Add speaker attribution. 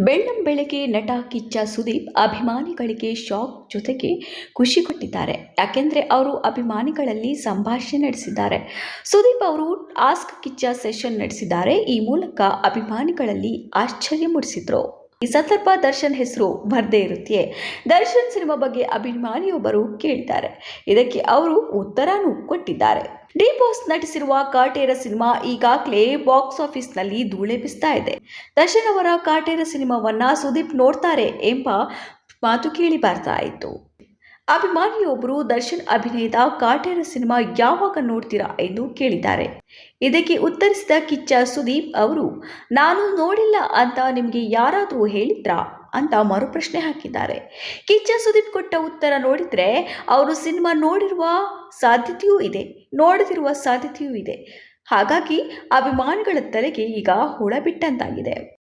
Speaker 1: ಬೆಳ್ಳಂ ಬೆಳಗ್ಗೆ ನಟ ಕಿಚ್ಚ ಸುದೀಪ್ ಅಭಿಮಾನಿಗಳಿಗೆ ಶಾಕ್ ಜೊತೆಗೆ ಖುಷಿ ಕೊಟ್ಟಿದ್ದಾರೆ. ಯಾಕೆಂದರೆ ಅವರು ಅಭಿಮಾನಿಗಳಲ್ಲಿ ಸಂಭಾಷಣೆ ನಡೆಸಿದ್ದಾರೆ. ಸುದೀಪ್ ಅವರು ಆಸ್ಕ್ ಕಿಚ್ಚ ಸೆಷನ್ ನಡೆಸಿದ್ದಾರೆ. ಈ ಮೂಲಕ ಅಭಿಮಾನಿಗಳಲ್ಲಿ ಆಶ್ಚರ್ಯ ಮೂಡಿಸಿದ್ರು. ಈ ಸಂದರ್ಭ ದರ್ಶನ್ ಹೆಸರು ಬರ್ದೇ ಇರುತ್ತೆ ದರ್ಶನ್ ಸಿನಿಮಾ ಬಗ್ಗೆ ಅಭಿಮಾನಿಯೊಬ್ಬರು ಕೇಳಿದ್ದಾರೆ. ಇದಕ್ಕೆ ಅವರು ಉತ್ತರನೂ ಕೊಟ್ಟಿದ್ದಾರೆ. ಡಿ ಬಾಸ್ ನಟಿಸಿರುವ ಕಾಟೇರ ಸಿನಿಮಾ ಈಗಾಗಲೇ ಬಾಕ್ಸ್ ಆಫೀಸ್ನಲ್ಲಿ ಧೂಳೆಬ್ಬಿಸ್ತಾ ಇದೆ. ದರ್ಶನ್ ಅವರ ಕಾಟೇರ ಸಿನಿಮಾವನ್ನ ಸುದೀಪ್ ನೋಡ್ತಾರೆ ಎಂಬ ಮಾತು ಕೇಳಿ ಬರ್ತಾ ಇತ್ತು. ಅಭಿಮಾನಿಯೊಬ್ಬರು ದರ್ಶನ್ ಅಭಿನಯದ ಕಾಟೇರ ಸಿನಿಮಾ ಯಾವಾಗ ನೋಡ್ತೀರಾ ಎಂದು ಕೇಳಿದ್ದಾರೆ. ಇದಕ್ಕೆ ಉತ್ತರಿಸಿದ ಕಿಚ್ಚ ಸುದೀಪ್ ಅವರು, ನಾನು ನೋಡಿಲ್ಲ ಅಂತ ನಿಮಗೆ ಯಾರಾದರೂ ಹೇಳಿದ್ರಾ? ಅಂತ ಮರುಪ್ರಶ್ನೆ ಹಾಕಿದ್ದಾರೆ. ಕಿಚ್ಚ ಸುದೀಪ್ ಕೊಟ್ಟ ಉತ್ತರ ನೋಡಿದರೆ, ಅವರು ಸಿನಿಮಾ ನೋಡಿರುವ ಸಾಧ್ಯತೆಯೂ ಇದೆ, ನೋಡದಿರುವ ಸಾಧ್ಯತೆಯೂ ಇದೆ. ಹಾಗಾಗಿ ಅಭಿಮಾನಿಗಳ ತಲೆಗೆ ಈಗ ಹುಳ ಬಿಟ್ಟಂತಾಗಿದೆ.